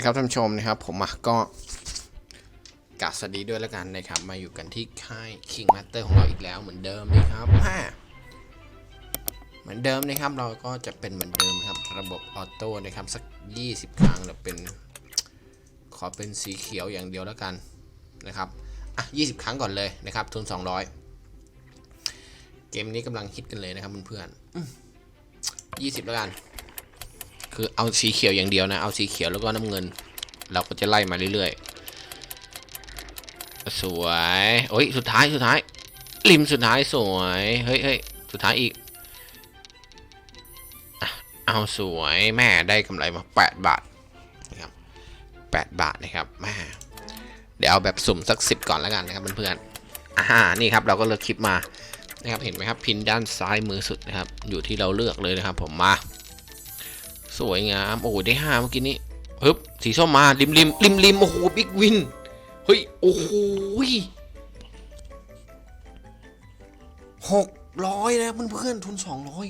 นะครับท่านชมนะครับ ผมก็กาสวัสดีด้วยแล้วกันนะครับ มาอยู่กันที่ค่าย King Master ของเราอีกแล้วเหมือนเดิมนะครับเหมือนเดิมนะครับเราก็จะเป็นเหมือนเดิมครับ ระบบออโต้นะครับสัก 20 ครั้งเดี๋ยวเป็น ขอเป็นสีเขียวอย่างเดียวแล้วกันนะครับอะ20 ครั้งก่อนเลยนะครับ ทุน 200 เกมนี้กำลังฮิตกันเลยนะครับเพื่อนๆ20 แล้วกัน คือเอาสีเขียวอย่างเดียวนะ เอาสีเขียวแล้วก็น้ำเงิน เราก็จะไล่มาเรื่อยๆ สวย โอ้ย สุดท้าย สุดท้าย ริมสุดท้ายสวย เฮ้ยเฮ้ยสุดท้ายอีก เอาสวยแม่ได้กำไรมา8บาทนะครับ8บาทนะครับแม่เดี๋ยวเอาแบบสุ่มสัก 10 ก่อนแล้วกันนะครับเพื่อนๆอ่านี่ครับเราก็เลือกคลิปมานะครับเห็นไหมครับพินด้านซ้ายมือสุดนะครับอยู่ที่เราเลือกเลยนะครับผมมา สวยงาม โอ้โห ได้ห้าเมื่อกี้นี้ฮึบสีส้มมาริมริมริมริมโอ้โหบิ๊กวิน เฮ้ย โอ้โหหกร้อยนะเพื่อนๆทุนสองร้อย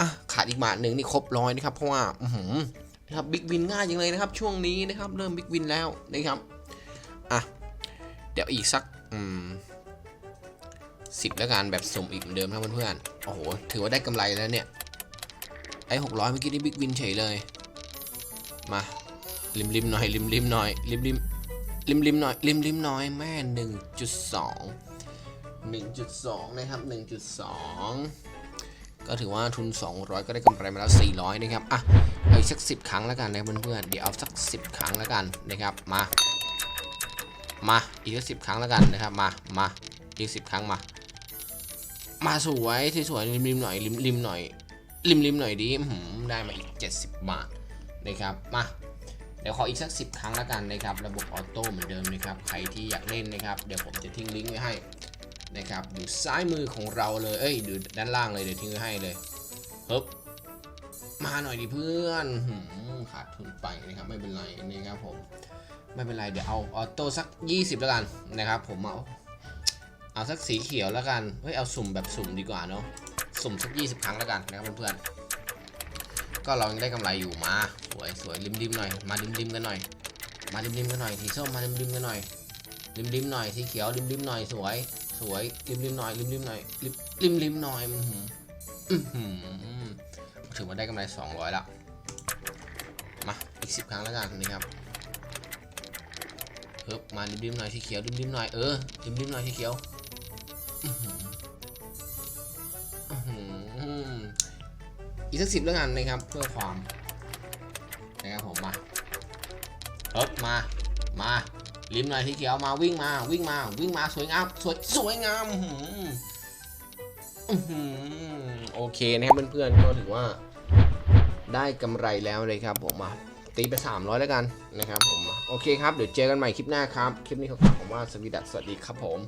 อะ ขาดอีกบาทหนึ่งนี่ครบร้อยนะครับ เพราะว่า อือหือนะครับบิ๊กวินง่ายจังเลยนะครับ ช่วงนี้นะครับ เริ่มบิ๊กวินแล้วนะครับ อะ เดี๋ยวอีกสัก อืมสิบแล้วกันแบบสุ่มอีกเหมือนเดิมนะเพื่อนๆโอ้โห ถือว่าได้กำไรแล้วเนี่ย ไอ้หกร้อยเมื่อกี้นี่บิ๊กวินเฉยเลย มาริมริมหน่อยริมริมหน่อยริมริมริมริมหน่อยริมริมหน่อยแม่หนึ่งจุดสองหนึ่งจุดสองนะครับหนึ่งจุดสองก็ถือว่าทุน 200 ก็ได้กำไรมาแล้ว 400 นะครับ อะเอาอีกสัก 10 ครั้งแล้วกันนะเพื่อนๆ เดี๋ยวเอาสัก 10 ครั้งแล้วกันนะครับ มา มา อีกสักสิครั้งแล้วกันนะครับ มา มา อีกสิครั้งมา มาสวยสวยริมริมหน่อยริมริมหน่อย ริมริมหน่อยดีหือได้มาอีก 70 บาทนะครับมาเดี๋ยวขออีกสัก 10 ครั้งแล้วกันนะครับ ระบบออโต้เหมือนเดิมนะครับ ใครที่อยากเล่นนะครับ เดี๋ยวผมจะทิ้งลิงก์ไว้ให้นะครับอยู่ซ้ายมือของเราเลย เอ้ยอยู่ด้านล่างเลยเดี๋ยวทิ้งไว้ให้เลยฮึบมาหน่อยดิเพื่อนขาดทุนไปนะครับไม่เป็นไรนะครับผมไม่เป็นไรเดี๋ยวเอาออโต้สัก 20 แล้วกันนะครับ ผมเอาเอาสักสีเขียวแล้วกันเฮ้ยเอาสุ่มแบบสุ่มดีกว่าเนาะ สุ่มสัก20ครั้งแล้วกันนะครับเพื่อนๆ ก็เรายังได้กำไรอยู่มาสวยสวยริมริมหน่อย มาริมริมกันหน่อย มาริมริมกันหน่อย สีส้มมาริมริมกันหน่อย ริมริมหน่อย สีเขียวริมริมหน่อย สวย สวย ริมริมหน่อย ริมริมหน่อย ริมริมริมหน่อยอื้อหืออื้อหือถือว่าได้กำไร200ละ มา อีก10ครั้งแล้วกันนะครับเฮ้ยมาริมริมหน่อย สีเขียวริมริมหน่อย เออ ริมริมหน่อย สีเขียว อีกสักสิบแล้วกันนะครับเพื่อความนะครับผมมาเอิบมา มาริมหน่อยที่เขียวมาวิ่งมาวิ่งมาวิ่งมาสวยงามสวยสวยงามโอเคนะครับเพื่อนๆก็ถือว่า ได้กำไรแล้วเลยครับผมมาตีไป 300 แล้วกันนะครับผมโอเคครับ เดี๋ยวเจอกันใหม่คลิปหน้าครับ คลิปนี้ขอฝากผมว่าสวีดัสสวัสดีครับผม